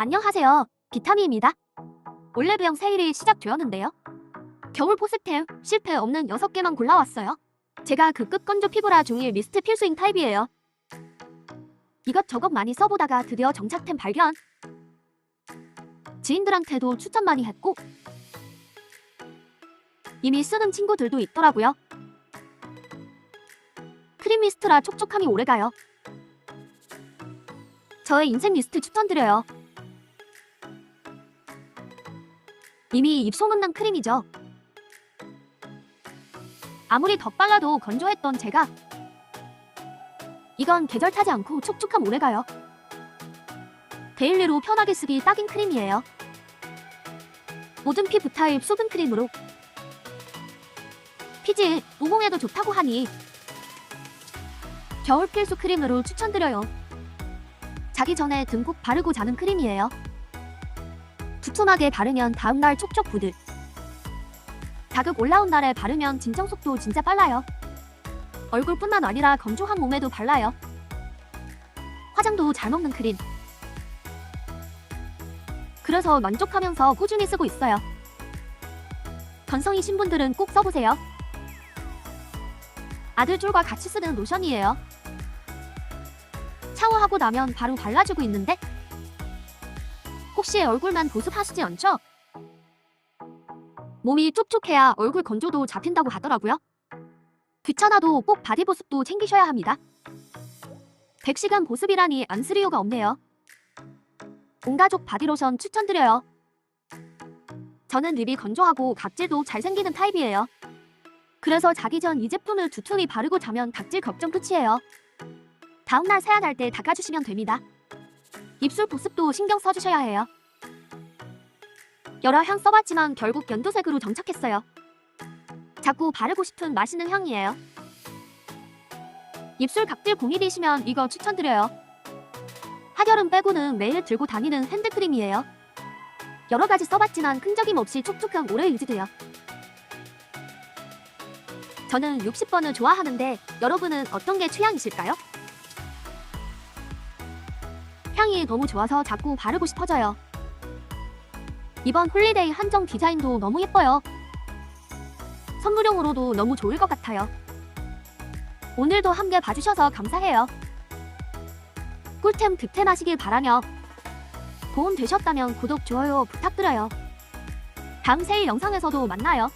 안녕하세요. 비타미입니다. 올레브영 세일이 시작되었는데요. 겨울 포스템 실패 없는 6개만 골라왔어요. 제가 그 극건조 피부라 종일 미스트 필수인 타입이에요. 이것저것 많이 써보다가 드디어 정착템 발견. 지인들한테도 추천 많이 했고 이미 쓰는 친구들도 있더라고요. 크림 미스트라 촉촉함이 오래가요. 저의 인생 미스트 추천드려요. 이미 입소문난 크림이죠. 아무리 덧발라도 건조했던 제가 이건 계절 타지 않고 촉촉함 오래가요. 데일리로 편하게 쓰기 딱인 크림이에요. 모든 피부 타입 수분 크림으로 피지, 모공에도 좋다고 하니 겨울 필수 크림으로 추천드려요. 자기 전에 등 꼭 바르고 자는 크림이에요. 두툼하게 바르면 다음날 촉촉 부들. 자극 올라온 날에 바르면 진정 속도 진짜 빨라요. 얼굴뿐만 아니라 건조한 몸에도 발라요. 화장도 잘 먹는 크림. 그래서 만족하면서 꾸준히 쓰고 있어요. 건성이신 분들은 꼭 써보세요. 아들줄과 같이 쓰는 로션이에요. 샤워하고 나면 바로 발라주고 있는데 혹시 얼굴만 보습하시지 않죠? 몸이 촉촉해야 얼굴 건조도 잡힌다고 하더라고요. 귀찮아도 꼭 바디 보습도 챙기셔야 합니다. 100시간 보습이라니 안 쓸 이유가 없네요. 온가족 바디로션 추천드려요. 저는 립이 건조하고 각질도 잘 생기는 타입이에요. 그래서 자기 전 이 제품을 두툼히 바르고 자면 각질 걱정 끝이에요. 다음날 세안할 때 닦아주시면 됩니다. 입술 보습도 신경 써주셔야 해요. 여러 향 써봤지만 결국 연두색으로 정착했어요. 자꾸 바르고 싶은 맛있는 향이에요. 입술 각질 공일이시면 이거 추천드려요. 하결은 빼고는 매일 들고 다니는 핸드크림이에요. 여러 가지 써봤지만 끈적임 없이 촉촉함 오래 유지돼요. 저는 60번을 좋아하는데 여러분은 어떤 게 취향이실까요? 향이 너무 좋아서 자꾸 바르고 싶어져요. 이번 홀리데이 한정 디자인도 너무 예뻐요. 선물용으로도 너무 좋을 것 같아요. 오늘도 함께 봐주셔서 감사해요. 꿀템 득템 하시길 바라며 도움 되셨다면 구독, 좋아요 부탁드려요. 다음 세일 영상에서도 만나요.